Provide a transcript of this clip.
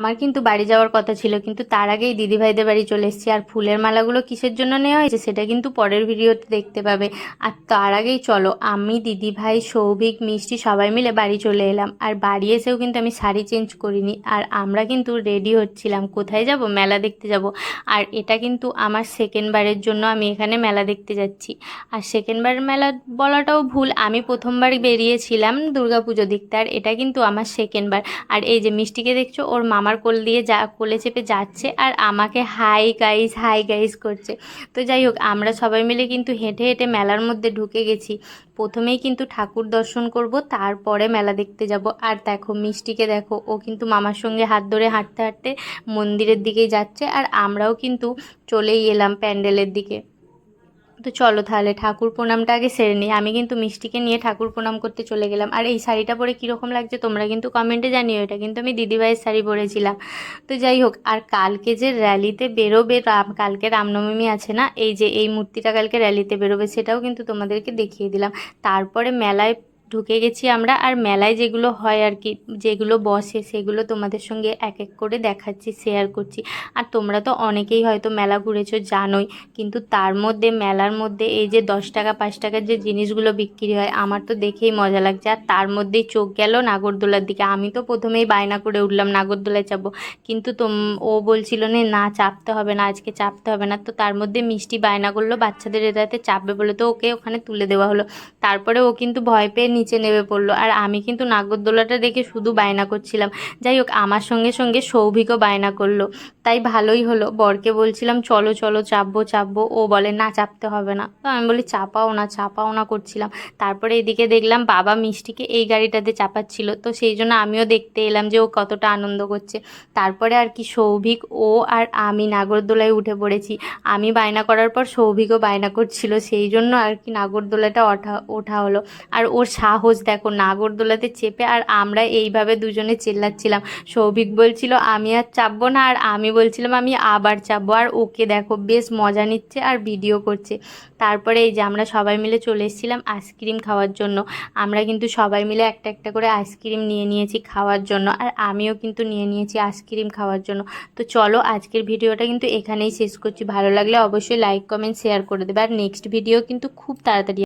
আমার কিন্তু বাড়ি যাওয়ার কথা ছিল, কিন্তু তার আগেই দিদিভাইদের বাড়ি চলে এসেছি। আর ফুলের মালাগুলো কিসের জন্য নেওয়া হয়েছে সেটা কিন্তু পরের ভিডিওতে দেখতে পাবে। আর তার আগেই চলো, আমি, দিদিভাই, সৌভিক, মিষ্টি সবাই মিলে বাড়ি চলে এলাম। আর বাড়ি এসেও কিন্তু আমি শাড়ি চেঞ্জ করিনি। আর আমরা কিন্তু রেডি হচ্ছিলাম, কোথায় যাব? মেলা দেখতে যাব। আর এটা কিন্তু আমার সেকেন্ড বারের জন্য আমি এখানে মেলা দেখতে যাচ্ছি। আর সেকেন্ড বারের মেলা বলাটাও ভুল, আমি প্রথমবার বেরিয়েছিলাম দুর্গাপুজো দেখতে। আর এটা কিন্তু আমার সেকেন্ড বার। আর এই যে মিষ্টিকে দেখছ, ওর মামার কোল দিয়ে যা, কোলে চেপে যাচ্ছে আর আমাকে হাই গাইস হাই গাইস করছে। তো যাই হোক, আমরা সবাই মিলে কিন্তু হেঁটে হেঁটে মেলার মধ্যে ঢুকে গেছি। প্রথমেই কিন্তু ঠাকুর দর্শন করব, তারপরে মেলা দেখতে যাব। আর দেখো, মিষ্টিকে দেখো, ও কিন্তু মামার সঙ্গে হাত ধরে হাঁটতে হাঁটতে মন্দিরের দিকেই যাচ্ছে। আর আমরাও কিন্তু চলেই এলাম প্যান্ডেলের দিকে। তো চলো তাহলে ঠাকুর প্রণামটা আগে সেরে নিই। আমি কিন্তু মিষ্টিকে নিয়ে ঠাকুর প্রণাম করতে চলে গেলাম। আর এই শাড়িটা পরে কীরকম লাগছে তোমরা কিন্তু কমেন্টে জানিও। এটা কিন্তু আমি দিদিভাইয়ের শাড়ি পরেছিলাম। তো যাই হোক, আর কালকে যে র্যালিতে বেরোবে রাম, কালকে রামনবমী আছে না? এই যে এই মূর্তিটা কালকে র্যালিতে বেরোবে সেটাও কিন্তু তোমাদেরকে দেখিয়ে দিলাম। তারপরে মেলায় ঢুকে গেছি আমরা। আর মেলায় যেগুলো হয় আর কি যেগুলো বসে সেগুলো তোমাদের সঙ্গে এক এক করে দেখাচ্ছি শেয়ার করছি। আর তোমরা তো অনেকেই হয়তো মেলা ঘুরেছো, জানোই। কিন্তু তার মধ্যে, মেলার মধ্যে এই যে দশ টাকা, পাঁচ টাকার যে জিনিসগুলো বিক্রি হয়, আমার তো দেখেই মজা লাগছে। আর তার মধ্যেই চোখ গেল নাগরদোলার দিকে। আমি তো প্রথমেই বায়না করে উঠলাম, নাগরদোলায় চাপবো কিন্তু তোম, ও বলছিল নে, না, চাপতে হবে না, আজকে চাপতে হবে না। তো তার মধ্যে মিষ্টি বায়না করল, বাচ্চাদের এটাতে চাপবে বলে তো ওকে ওখানে তুলে দেওয়া হলো। তারপরে ও কিন্তু ভয় পেয়ে নিচে নেমে পড়ল। আর আমি কিন্তু নাগরদোলাটা দেখে শুধু বায়না করছিলাম। যাই হোক, আমার সঙ্গে সঙ্গে সৌভিকও বায়না করল। তাই ভালোই হলো। বরকে বলছিলাম, চলো চলো, চাপবো চাপবো। ও বলে, না, চাপতে হবে না। তো আমি বলি, চাপাও না চাপাও না, করছিলাম। তারপরে এদিকে দেখলাম, বাবা মিষ্টিকে এই গাড়িটাতে চাপাচ্ছিল। তো সেই জন্য আমিও দেখতে এলাম যে ও কতটা আনন্দ করছে। তারপরে আর কি সৌভিক, ও আর আমি নাগরদোলায় উঠে পড়েছি। আমি বায়না করার পর সৌভিকও বায়না করছিল। সেই জন্য আর কি নাগরদোলাটা ওঠা ওঠা হলো। আর ওর সাহস দেখো, নাগরদোলাতে চেপে আর আমরা এইভাবে দুজনে চেল্লাচ্ছিলাম। সৌভিক বলছিল, আমি আর চাপবো না। আর আমি বলছিলাম, আমি আবার চাপবো। আর ওকে দেখো বেশ মজা নিচ্ছে আর ভিডিও করছে। তারপরে এই যে আমরা সবাই মিলে চলে এসেছিলাম আইসক্রিম খাওয়ার জন্য। আমরা কিন্তু সবাই মিলে একটা একটা করে আইসক্রিম নিয়ে নিয়েছি খাওয়ার জন্য আর আমিও কিন্তু নিয়ে নিয়েছি আইসক্রিম খাওয়ার জন্য। তো চলো, আজকের ভিডিওটা কিন্তু এখানেই শেষ করছি। ভালো লাগলে অবশ্যই লাইক কমেন্ট শেয়ার করে দেবে। আর নেক্সট ভিডিও কিন্তু খুব তাড়াতাড়ি